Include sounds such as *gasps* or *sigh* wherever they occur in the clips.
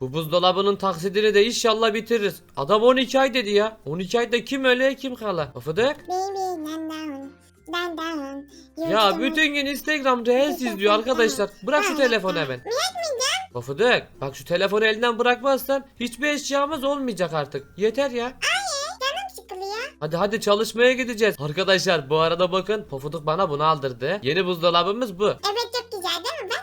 Bu buzdolabının taksidini de inşallah bitiririz. Adam 12 ay dedi ya. 12 ayda kim öle kim kala. Down. Ya bütün gün Instagram Reels izliyor arkadaşlar. Bırak şu telefonu hemen. Pofuduk bak şu telefonu elinden bırakmazsan hiçbir eşyamız olmayacak artık. Yeter ya. Hadi hadi çalışmaya gideceğiz. Arkadaşlar bu arada bakın Pofuduk bana bunu aldırdı. Yeni buzdolabımız bu. Evet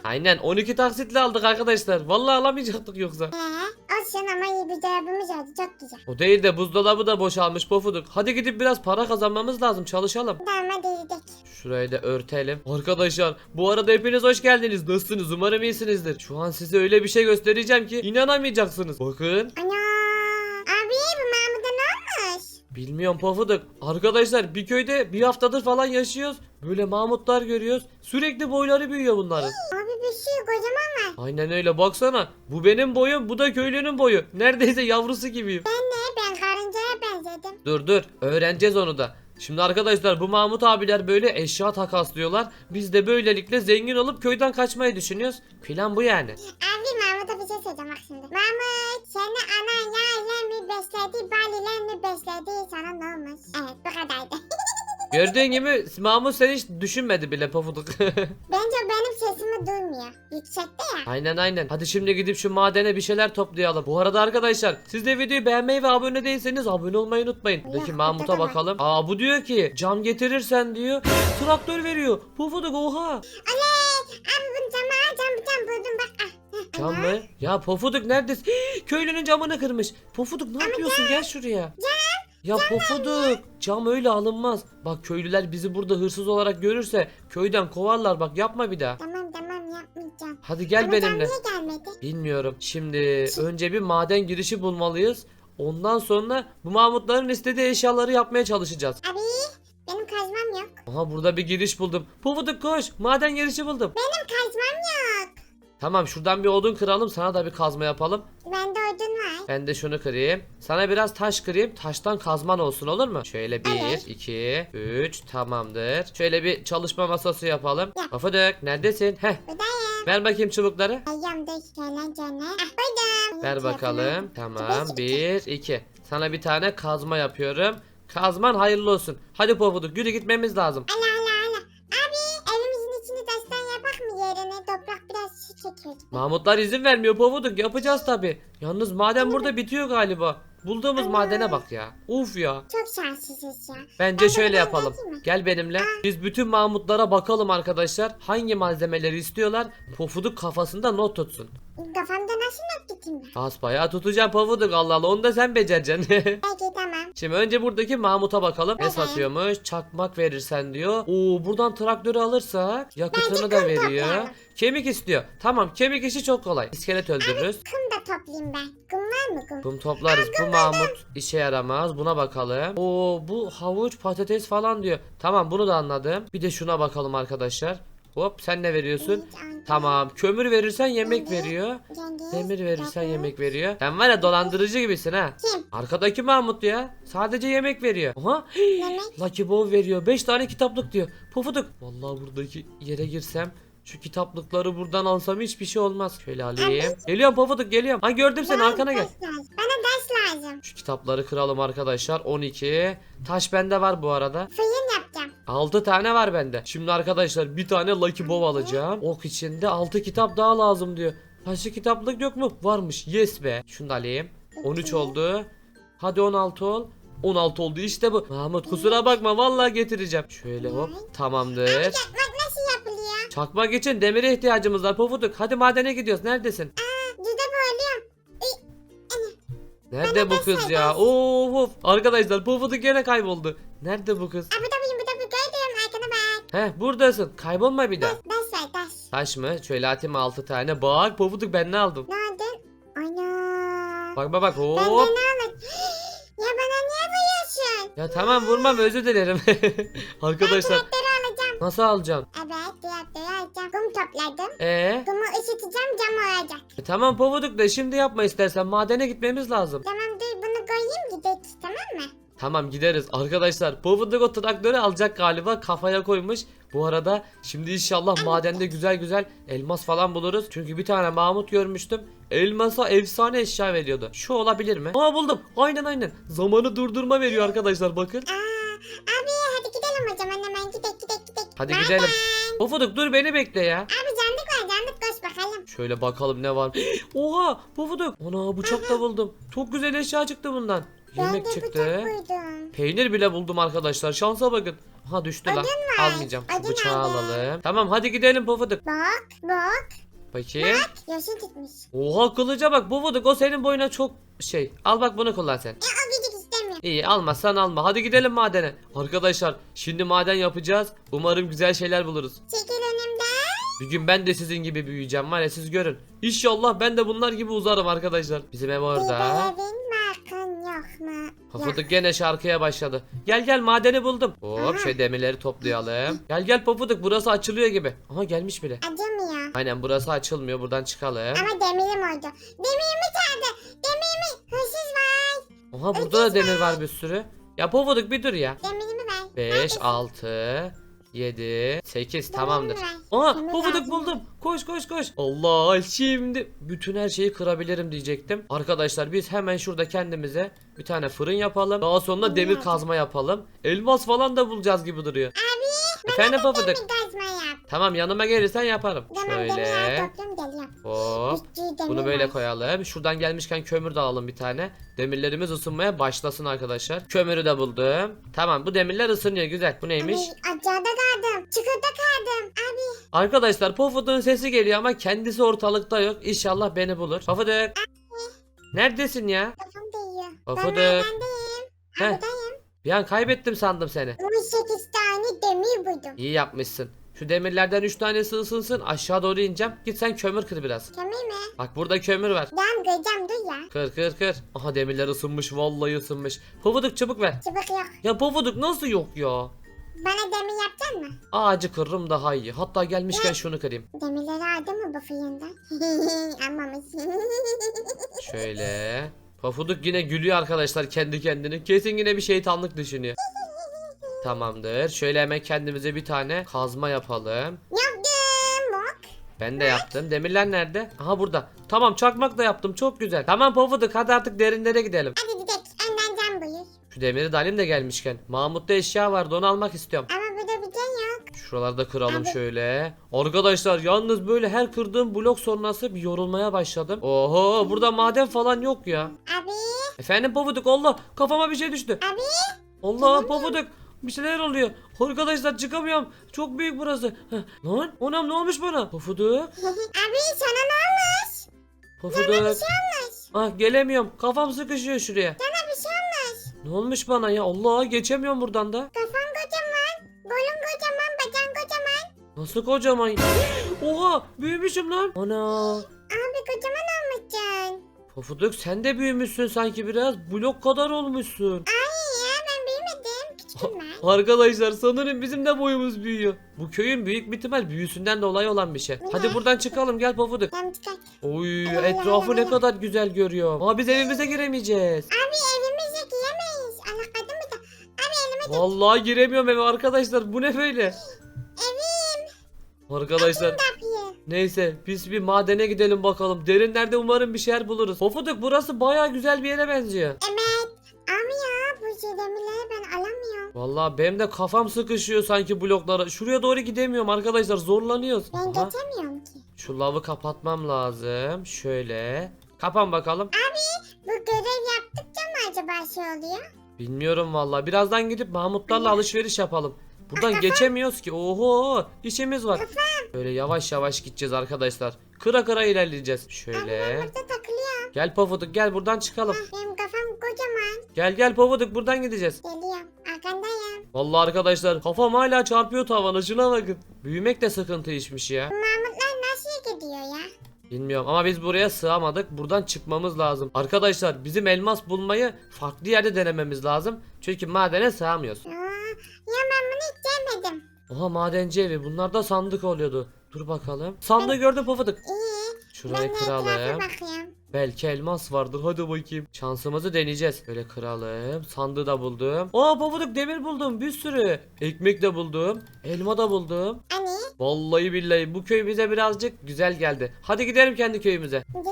Aynen 12 taksitle aldık arkadaşlar. Vallahi alamayacaktık yoksa. Ee, olsun ama iyi bir dolabımız oldu çok güzel. O değil de buzdolabı da boşalmış Pofuduk. Hadi gidip biraz para kazanmamız lazım çalışalım. Tamam hadi gidelim. Şurayı da örtelim. Arkadaşlar bu arada hepiniz hoş geldiniz. Nasılsınız? Umarım iyisinizdir. Şu an size öyle bir şey göstereceğim ki inanamayacaksınız. Bakın. Ana. Bilmiyorum Pofuduk. Arkadaşlar bir köyde bir haftadır falan yaşıyoruz. Böyle Mahmutlar görüyoruz. Sürekli boyları büyüyor bunların. Abi bir şey kocaman var. Aynen öyle baksana. Bu benim boyum bu da köylünün boyu. Neredeyse yavrusu gibiyim. Ne ben karıncaya benzedim. Dur dur öğreneceğiz onu da. Şimdi arkadaşlar bu Mahmut abiler böyle eşya takaslıyorlar. Biz de böylelikle zengin olup köyden kaçmayı düşünüyoruz. Plan bu yani. Abi Mahmut'a bir şey söyleyeceğim bak şimdi. Mahmut seni ana yağ ile mi besledi bal ile mi besledi sana ne olmuş? Evet bu kadardı. *laughs* Gördüğün gibi Mahmut seni hiç düşünmedi bile pofuduk. *laughs* Bence benim sesimi duymuyor. Yüksekte ya. aynen aynen. Hadi şimdi gidip şu madene bir şeyler toplayalım. Bu arada arkadaşlar siz de videoyu beğenmeyi ve abone değilseniz abone olmayı unutmayın. Buradaki Ya, Mahmut'a burada da var. bakalım. Aa bu diyor ki cam getirirsen diyor. *gasps* Traktör veriyor. Pofuduk oha. Oley! Abi bunu cama cam cam buldum bak. Ah. Heh, Cam mı? Ya Pofuduk neredesin? Hii, *gasps* Köylünün camını kırmış. Pofuduk ne yapıyorsun? Gel şuraya. Ya Pofuduk cam öyle alınmaz. Bak köylüler bizi burada hırsız olarak görürse köyden kovarlar bak yapma bir daha. Tamam tamam yapmayacağım. Hadi gel Ama benimle. cam niye gelmedi? Bilmiyorum. Şimdi önce bir maden girişi bulmalıyız. Ondan sonra bu Mahmutların istediği eşyaları yapmaya çalışacağız. Abi benim kazmam yok. Aha burada bir giriş buldum. Pofuduk koş. Maden girişi buldum. Benim kazmam yok. Tamam şuradan bir odun kıralım. Sana da bir kazma yapalım. Bende odun var. Ben de şunu kırayım. Sana biraz taş kırayım. Taştan kazman olsun olur mu? Şöyle Evet. 1, 2, 3 tamamdır. Şöyle bir çalışma masası yapalım. Ya. Pofuduk neredesin? Heh. Buradayım. Ver bakayım çubukları. Ayağım da gelen canı. Ah buydum. Ver bakalım. Tamam. 1, 2. Sana bir tane kazma yapıyorum. Kazman hayırlı olsun. Hadi Pofuduk yürü gitmemiz lazım. Ala ala ala. Abi evimizin içini taştan yapak mı yerine? Toprak biraz su çekiyor. Mahmutlar izin vermiyor Pofuduk. Yapacağız tabi. Yalnız maden burada bitiyor galiba. Bulduğumuz madene bak ya. Uf ya. Çok şanslısınız ya. Bence Ben şöyle yapalım. Gel benimle. Biz bütün Mahmutlara bakalım arkadaşlar. Hangi malzemeleri istiyorlar? Pofuduk kafasında not tutsun. Kafamda nasıl not tutayım ben? Basbayağı tutacağım Pofuduk Allah Allah onu da sen becereceksin. *laughs* Peki tamam. Şimdi önce buradaki Mahmut'a bakalım. Ne Hı hı. satıyormuş? Çakmak verirsen diyor. Oo buradan traktörü alırsak yakıtını da veriyor. toplayalım. Kemik istiyor. Tamam kemik işi çok kolay. İskelet öldürürüz. Kum da toplayayım ben. Kum var mı kum? Kum toplarız. Bu Mahmut işe yaramaz. Buna bakalım. Oo bu havuç patates falan diyor. Tamam bunu da anladım. Bir de şuna bakalım arkadaşlar. Hop sen ne veriyorsun? Tamam. Kömür verirsen yemek Evet. veriyor. Cengiz, Demir verirsen dokuz. yemek veriyor. Sen var ya dolandırıcı gibisin ha. Kim? Arkadaki Mahmut ya. Sadece yemek veriyor. Aha. Lucky Bow veriyor. 5 tane kitaplık diyor. Pufuduk. Vallahi buradaki yere girsem şu kitaplıkları buradan alsam hiçbir şey olmaz. Şöyle alayım. Geliyorum Pufuduk geliyorum. Ha gördüm seni Bana arkana gel. lazım. Bana taş lazım. Şu kitapları kıralım arkadaşlar. 12. Taş bende var bu arada. Fırın yapacağım. 6 tane var bende. Şimdi arkadaşlar bir tane Lucky Bow alacağım. Ok içinde 6 kitap daha lazım diyor. Başka kitaplık yok mu? Varmış. Yes be. Şunu da alayım. 13 İki. oldu. Hadi 16 ol. 16 oldu işte bu. Mahmut kusura bakma vallahi getireceğim. Şöyle hop tamamdır. Yapmak nasıl yapılıyor? Çakmak için demire ihtiyacımız var Pofuduk. Hadi madene gidiyoruz. Neredesin? Düzde bölüyorum. Nerede bu kız ya? Of of. Arkadaşlar Pofuduk gene kayboldu. Nerede bu kız? Aa bu da bu bu da bu gördüm. Arkana bak. Heh buradasın. Kaybolma bir daha. Taş var taş. Taş mı? Şöyle atayım 6 tane. Bak Pofuduk ben ne aldım? Ne aldın? Ana. Bak bak bak Ben de hop. ne aldım? *gasps* ya bana niye vuruyorsun? Ya tamam vurmam özür dilerim. *laughs* Arkadaşlar Traktörü alacağım. nasıl alacaksın? Ee? Kumu ısıtacağım cam olacak. E, tamam Pofuduk da şimdi yapma istersen madene gitmemiz lazım. Tamam dur bunu koyayım gidelim tamam mı? Tamam gideriz. Arkadaşlar Pofuduk o traktörü alacak galiba kafaya koymuş. Bu arada şimdi inşallah madende güzel güzel elmas falan buluruz. Çünkü bir tane Mahmut görmüştüm. Elmasa efsane eşya veriyordu. Şu olabilir mi? Aa buldum. Aynen aynen. Zamanı durdurma veriyor arkadaşlar bakın. Aa, abi hadi gidelim o zaman hemen gidek gidek gidek. Hadi Bye gidelim. bye. Pofuduk dur beni bekle ya. Abi canlık var canlık koş bakalım. Şöyle bakalım ne var. *gasps* Oha Pofuduk. Ana bıçak da buldum. Çok güzel eşya çıktı bundan. Ben Yemek de çıktı. Peynir bile buldum arkadaşlar. Şansa bakın. Ha düştü lan. var. Almayacağım. Şu Odun bıçağı nerede? alalım. Tamam hadi gidelim Pofuduk. Bak bak. Bakayım. Yaşın gitmiş. Oha kılıca bak Pofuduk o senin boyuna çok şey. Al bak bunu kullan sen. E o gücük istemiyor. İyi almazsan alma. Hadi gidelim madene. Arkadaşlar şimdi maden yapacağız. Umarım güzel şeyler buluruz. Çekil önümden. Bir gün ben de sizin gibi büyüyeceğim var ya siz görün. İnşallah ben de bunlar gibi uzarım arkadaşlar. Bizim ev orada. evin markın yok mu? Pofuduk gene şarkıya başladı. Gel gel madeni buldum. Hop Aha. şöyle demirleri toplayalım. Gel gel Pofuduk burası açılıyor gibi. Aha gelmiş bile. Acımıyor. Aynen burası açılmıyor buradan çıkalım. Ama demirim oldu. Demirimi çaldı. Demirimi. Hırsız var. Aha burada da demir var bir sürü. Ya Pofuduk bir dur ya. Demirimi ver. 5, 6, 7, 8 tamamdır. Demir Pofuduk buldum. Koş koş koş. Allah şimdi bütün her şeyi kırabilirim diyecektim. Arkadaşlar biz hemen şurada kendimize bir tane fırın yapalım. Daha sonra Demir kazma yapalım. Elmas falan da bulacağız gibi duruyor. Abi. Efendim Pofuduk. Demir kazma yap. Tamam yanıma gelirsen yaparım. Tamam demir Şöyle. Hop. Bunu böyle koyalım. Şuradan gelmişken kömür de alalım bir tane. Demirlerimiz ısınmaya başlasın arkadaşlar. Kömürü de buldum. Tamam bu demirler ısınıyor güzel. Bu neymiş? Abi aşağıda kaldım. Çukurda kaldım. Abi. Arkadaşlar Pofuduk'un sesi geliyor ama kendisi ortalıkta yok. İnşallah beni bulur. Pofuduk. Neredesin ya? Kafam değiyor. Kafada- Ben madendeyim. Heh. Buradayım. Bir an kaybettim sandım seni. 18 tane demir buldum. İyi yapmışsın. Şu demirlerden 3 tanesi ısınsın. Aşağı doğru ineceğim. Git sen kömür kır biraz. Kömür mü? Bak burada kömür var. Tamam kıracağım dur ya. Kır kır kır. Aha demirler ısınmış. Vallahi ısınmış. Pofuduk çabuk ver. Çubuk yok. Ya Pofuduk nasıl yok ya? Bana demir yapacaksın mı? Ağacı kırırım daha iyi. Hatta gelmişken şunu kırayım. Demirleri aldın mı bu fırından? *laughs* Almamış. *laughs* Şöyle. Pofuduk yine gülüyor arkadaşlar kendi kendine. Kesin yine bir şeytanlık düşünüyor. *laughs* Tamamdır. Şöyle hemen kendimize bir tane kazma yapalım. Yaptım. Bak. Ben de yaptım. Demirler nerede? Aha burada. Tamam çakmak da yaptım. Çok güzel. Tamam Pofuduk hadi artık derinlere gidelim. Hadi gidelim. Önden can buyur. Şu demiri de alayım da gelmişken. Mahmut'ta eşya vardı onu almak istiyorum. Ama burada bir can yok. Şuralarda kıralım Abi. şöyle. Arkadaşlar yalnız böyle her kırdığım blok sonrası bir yorulmaya başladım. Oho burada maden falan yok ya. Abi. Efendim Pofuduk Allah kafama bir şey düştü. Abi. Allah Pofuduk bir şeyler oluyor. Arkadaşlar çıkamıyorum. Çok büyük burası. Heh, lan onam ne olmuş bana? Pofuduk. *laughs* Abi sana ne olmuş? Pofuduk. Bir şey olmuş. Ah gelemiyorum. Kafam sıkışıyor şuraya. Sana bir şey olmuş. Ne olmuş bana ya? Allah geçemiyorum buradan da. Kafan kocaman. Golun kocaman. Bacağın kocaman. Nasıl kocaman? *gasps* Oha büyümüşüm lan. Ana. Abi kocaman olmuşsun. Pofuduk sen de büyümüşsün sanki biraz. Blok kadar olmuşsun. Ay Arkadaşlar sanırım bizim de boyumuz büyüyor. Bu köyün büyük bir ihtimal büyüsünden dolayı olan bir şey. Hadi buradan çıkalım gel Pofuduk. Tamam çıkar. Oy etrafı ne kadar güzel görüyor. Ama biz evimize giremeyeceğiz. Abi evimize giremeyiz. Allah kadın mı da? Abi elime Vallahi giremiyorum eve arkadaşlar. Bu ne böyle? evim. Arkadaşlar neyse biz bir madene gidelim bakalım. Derinlerde umarım bir şeyler buluruz. Pofuduk burası baya güzel bir yere benziyor. Evet. Abi ya bu alamıyorum. Vallahi benim de kafam sıkışıyor sanki bloklara. Şuraya doğru gidemiyorum arkadaşlar zorlanıyoruz. Ben Aha, geçemiyorum ki. şu lavı kapatmam lazım. Şöyle. Kapan bakalım. Bu görev yaptıkça mı acaba şey oluyor? Bilmiyorum vallahi. Birazdan gidip Mahmutlarla alışveriş yapalım. Buradan geçemiyoruz ki. Oho, işimiz var. Böyle yavaş yavaş gideceğiz arkadaşlar. Kıra kıra ilerleyeceğiz. Abi Şöyle. burada takılıyorum. Gel Pofuduk gel buradan çıkalım. Benim kafam kocaman. Gel gel Pofuduk buradan gideceğiz. Geliyorum. Arkandayım. Vallahi arkadaşlar kafam hala çarpıyor tavana şuna bakın. Büyümek de sıkıntı işmiş ya. Mahmutlar nasıl gidiyor ya? Bilmiyorum ama biz buraya sığamadık. Buradan çıkmamız lazım. Arkadaşlar bizim elmas bulmayı farklı yerde denememiz lazım. Çünkü madene sığamıyoruz. Aa, ya ben bunu hiç sevmedim. Oha madenci evi. Bunlarda sandık oluyordu. Dur bakalım. Sandığı gördüm Pofuduk. İyi. Şurayı ben de etrafa kıralım. bakıyorum. Belki elmas vardır. Hadi bakayım. Şansımızı deneyeceğiz. Böyle kıralım. Sandığı da buldum. Aa pofuduk demir buldum. Bir sürü. Ekmek de buldum. Elma da buldum. Hani? Vallahi billahi bu köy bize birazcık güzel geldi. Hadi gidelim kendi köyümüze. Annem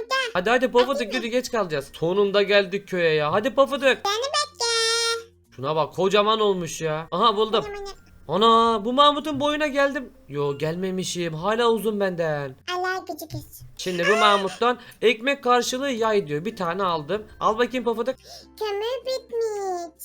orada. Hadi hadi pofuduk yürü geç kalacağız. Sonunda geldik köye ya. Hadi pofuduk. Beni bekle. Şuna bak kocaman olmuş ya. Aha buldum. Ana bu Mahmut'un boyuna geldim. Yo gelmemişim. Hala uzun benden. Allah gücü kız. Şimdi bu Mahmut'tan ekmek karşılığı yay diyor. Bir tane aldım. Al bakayım pofuduk. Kömür bitmiş.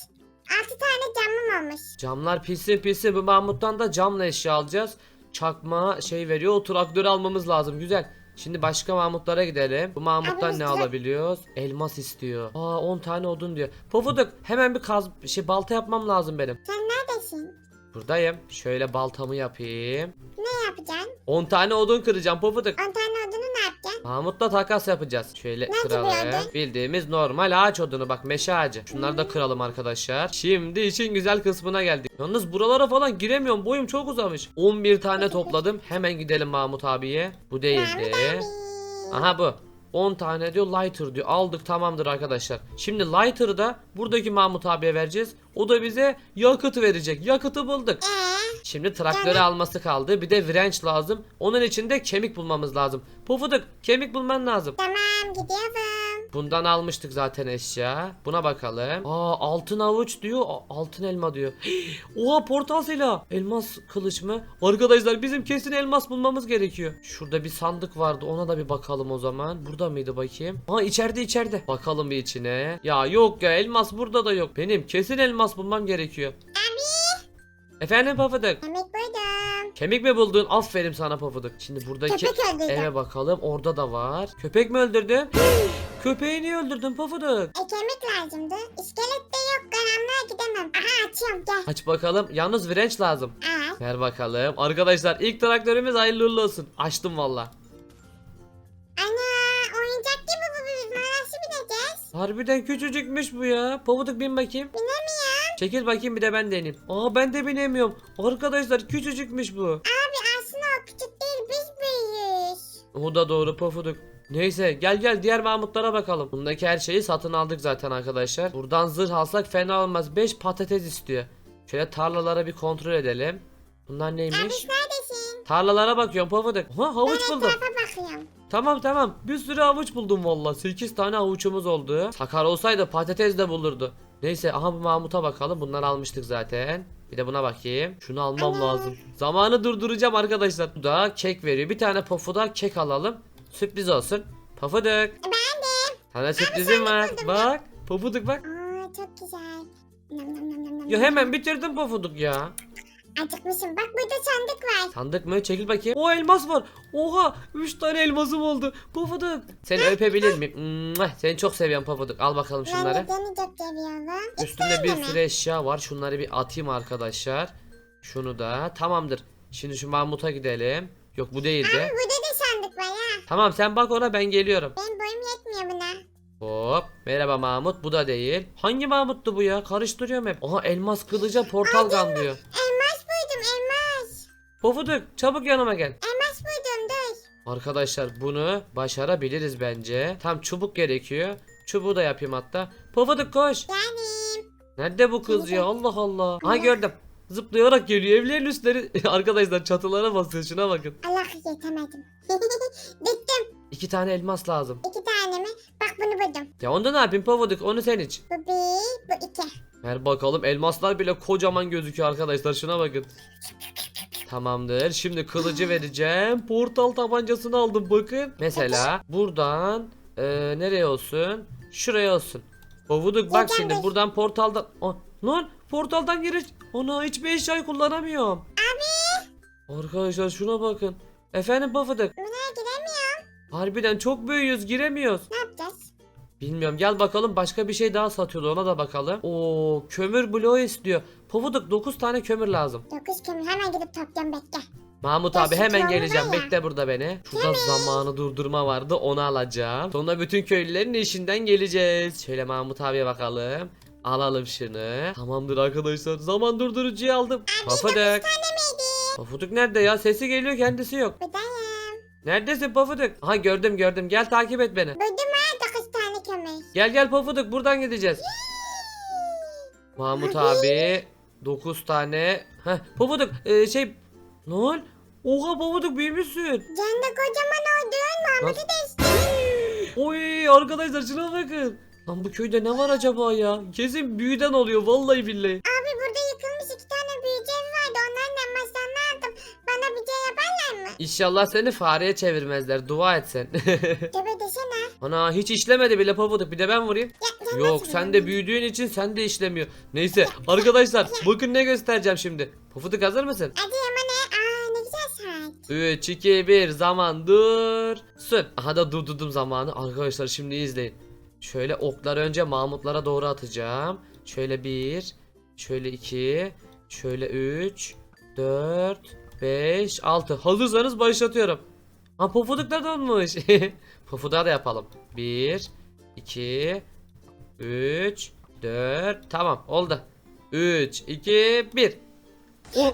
Altı tane camım olmuş. Camlar pilsin pilsin. Bu Mahmut'tan da camla eşya alacağız. Çakma şey veriyor. O traktörü almamız lazım. Güzel. Şimdi başka Mahmutlara gidelim. Bu Mahmut'tan Abi ne üstüne- alabiliyoruz? Elmas istiyor. Aa 10 tane odun diyor. Pofuduk hemen bir kaz şey balta yapmam lazım benim. Sen neredesin? Buradayım. Şöyle baltamı yapayım. Ne yapacaksın? 10 tane odun kıracağım Pofuduk. 10 tane odunu ne yapacaksın? Mahmut'la takas yapacağız. Şöyle Nasıl bir kıralım. odun? Bildiğimiz normal ağaç odunu bak meşe ağacı. Şunları da kıralım arkadaşlar. Şimdi işin güzel kısmına geldik. Yalnız buralara falan giremiyorum. Boyum çok uzamış. 11 tane topladım. Hemen gidelim Mahmut abiye. Bu değildi. Aha bu. 10 tane diyor lighter diyor. Aldık tamamdır arkadaşlar. Şimdi lighter'ı da buradaki Mahmut abiye vereceğiz. O da bize yakıt verecek. Yakıtı bulduk. Ee, Şimdi traktörü alması kaldı. Bir de wrench lazım. Onun için de kemik bulmamız lazım. Pufuduk kemik bulman lazım. tamam gidiyorum. Bundan almıştık zaten eşya. Buna bakalım. Aa altın avuç diyor. Altın elma diyor. *gasps* Oha portal silahı. Elmas kılıç mı? Arkadaşlar bizim kesin elmas bulmamız gerekiyor. Şurada bir sandık vardı. Ona da bir bakalım o zaman. Burada mıydı bakayım? Aa içeride içeride. Bakalım bir içine. Ya yok ya elmas burada da yok. Benim kesin elmas bulmam gerekiyor. Efendim Pafuduk. Yemek buydum. Kemik mi buldun? Aferin sana Pafuduk. Şimdi buradaki Köpek öldürdüm. eve bakalım. Orada da var. Köpek mi öldürdün? *gasps* Köpeği niye öldürdün Pafuduk? E kemik lazımdı. İskelet de yok. Karanlığa gidemem. Aha açıyorum gel. Aç bakalım. Yalnız wrench lazım. Aa. Ver bakalım. Arkadaşlar ilk traktörümüz hayırlı uğurlu olsun. Açtım valla. Ana oyuncak gibi bu biz. Nasıl bineceğiz? Harbiden küçücükmüş bu ya. Pafuduk bin bakayım. Binemiyorum. Çekil bakayım bir de ben deneyeyim. Aa ben de binemiyorum. Arkadaşlar küçücükmüş bu. Abi aslında o küçük değil biz büyüyüz. O da doğru Pafuduk. Neyse gel gel diğer Mahmutlara bakalım. Bundaki her şeyi satın aldık zaten arkadaşlar. Buradan zırh alsak fena olmaz. 5 patates istiyor. Şöyle tarlalara bir kontrol edelim. Bunlar Abi neymiş? neredesin? Tarlalara bakıyorum Pafuduk. Ha havuç Ben buldum. etrafa bakıyorum. Tamam tamam. Bir sürü havuç buldum valla. 8 tane havuçumuz oldu. Sakar olsaydı patates de bulurdu. Neyse aha bu Mahmut'a bakalım. Bunları almıştık zaten. Bir de buna bakayım. Şunu almam lazım. Zamanı durduracağım arkadaşlar. Bu da kek veriyor. Bir tane pofuda kek alalım. Sürpriz olsun. Pofuduk. Ben de. Sana sürprizim var. buldum Bak. Pofuduk bak. Aa çok güzel. Nam nam nam nam nam. Ya hemen bitirdim pofuduk ya. Acıkmışım. Bak burada sandık var. Sandık mı? Çekil bakayım. O elmas var. Oha 3 tane elmasım oldu. Pofuduk. Seni öpebilir miyim? Mwah, Seni çok seviyorum Pofuduk. Al bakalım Ben şunları. de seni çok seviyorum. Üstünde bir mi? sürü eşya var. Şunları bir atayım arkadaşlar. Şunu da. Tamamdır. Şimdi şu Mahmut'a gidelim. Yok bu değildi. Burada da sandık var ha. Tamam sen bak ona ben geliyorum. Benim boyum yetmiyor buna. Hop. Merhaba Mahmut. Bu da değil. Hangi Mahmut'tu bu ya? Karıştırıyorum hep. Aha elmas kılıca portal gun diyor. Pofuduk çabuk yanıma gel. Elmas buydum dur. Arkadaşlar bunu başarabiliriz bence. Tam çubuk gerekiyor. Çubuğu da yapayım hatta. Pofuduk koş. Geldim. Nerede bu kız ya? Allah Allah. Ha gördüm. Zıplayarak geliyor. Evlerin üstleri. *laughs* Arkadaşlar çatılara basıyor. Şuna bakın. Allah yetemedim. *laughs* Bittim. İki tane elmas lazım. İki tane mi? Bak bunu buldum. Ya onda ne yapayım Pofuduk? Onu sen iç. Bu bir, bu iki. Ver bakalım. Elmaslar bile kocaman gözüküyor arkadaşlar. Şuna bakın. Tamamdır. Şimdi kılıcı vereceğim. Portal tabancasını aldım bakın. Mesela buradan e, nereye olsun? Şuraya olsun. Pofuduk bak şimdi buradan portaldan... Oh, lan portaldan giriş. Ana hiçbir eşyayı kullanamıyorum. Abi. Arkadaşlar şuna bakın. Efendim Pofuduk. Buna giremiyorum. Harbiden çok büyüğüz giremiyoruz. Ne yapacağız? Bilmiyorum gel bakalım başka bir şey daha satıyordu ona da bakalım. Oo kömür bloğu istiyor. Pofuduk 9 tane kömür lazım. Dokuz kömür hemen gidip toplayacağım bekle. Mahmut abi hemen geleceğim. ya. Bekle burada beni. Şurada zamanı durdurma vardı onu alacağım. Sonra bütün köylülerin işinden geleceğiz. Şöyle Mahmut abiye bakalım. Alalım şunu. Tamamdır arkadaşlar. Zaman durdurucuyu aldım. Pofuduk. Pofuduk nerede ya? Sesi geliyor kendisi yok. Buradayım. Neredesin Pofuduk? Aha gördüm gördüm. Gel takip et beni. Buldum ha 9 tane kömür. Gel gel Pofuduk buradan gideceğiz. Mahmut abi 9 tane. Heh Pofuduk e, şey ne ol? Oha Pofuduk büyümüşsün. Canda kocaman oldun. Mahmut'u. Oy arkadaşlar şuna bakın. Lan bu köyde ne var acaba ya? Kesin büyüden oluyor vallahi billahi. Abi burada yıkılmış iki tane büyücü evi vardı. Onlardan masalını aldım. Bana bir şey yaparlar mı? İnşallah seni fareye çevirmezler. Dua et sen. *laughs* Tövbe desene. Ana hiç işlemedi bile Pofuduk. Bir de ben vurayım. Sen Yok sen de büyüdüğün için sen de işlemiyor. Neyse arkadaşlar bakın ne göstereceğim şimdi. Pofuduk hazır mısın? Hadi ama ne? Aa ne güzel saat. 3, 2, 1 zaman dursun. Aha da durdurdum zamanı. Arkadaşlar şimdi izleyin. Şöyle okları önce Mahmutlara doğru atacağım. Şöyle 1, şöyle 2, şöyle 3, 4, 5, 6. Hazırsanız başlatıyorum. Ha pofuduklar donmuş. *laughs* Pofuda da yapalım. 1, 2, 3, 4. Tamam oldu. 3, 2, 1. Oh.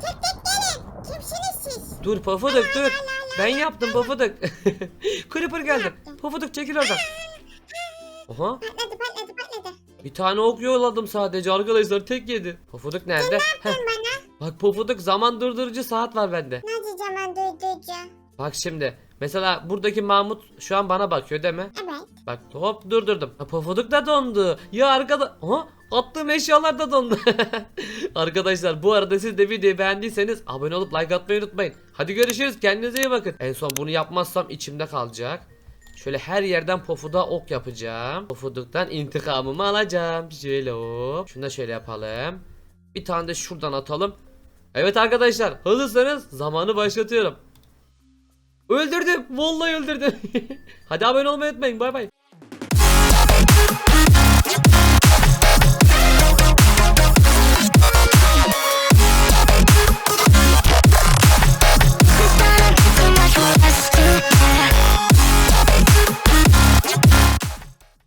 Tek tek gelin. Kimsiniz siz? Dur Pofuduk dur. Ben yaptım Pofuduk. *laughs* Creeper geldi. Pofuduk çekil oradan. Oha Patladı patladı patladı. bir tane ok yolladım sadece arkadaşlar tek yedi. Pofuduk nerede? Bana. Bak Pofuduk zaman durdurucu saat var bende. Nasıl zaman duydurucu? Bak şimdi mesela buradaki Mahmut şu an bana bakıyor değil mi? Evet. Bak hop durdurdum. Ha, Pofuduk da dondu. Ya arkada... Aha, attığım eşyalar da dondu. *laughs* Arkadaşlar bu arada siz de videoyu beğendiyseniz abone olup like atmayı unutmayın. Hadi görüşürüz kendinize iyi bakın. En son bunu yapmazsam içimde kalacak. Şöyle her yerden pofuda ok yapacağım. Pofuduktan intikamımı alacağım. Şöyle hop. Şunu da şöyle yapalım. Bir tane de şuradan atalım. Evet arkadaşlar hazırsanız zamanı başlatıyorum. Öldürdüm. Vallahi öldürdüm. *laughs* Hadi abone olmayı unutmayın. Bay bay.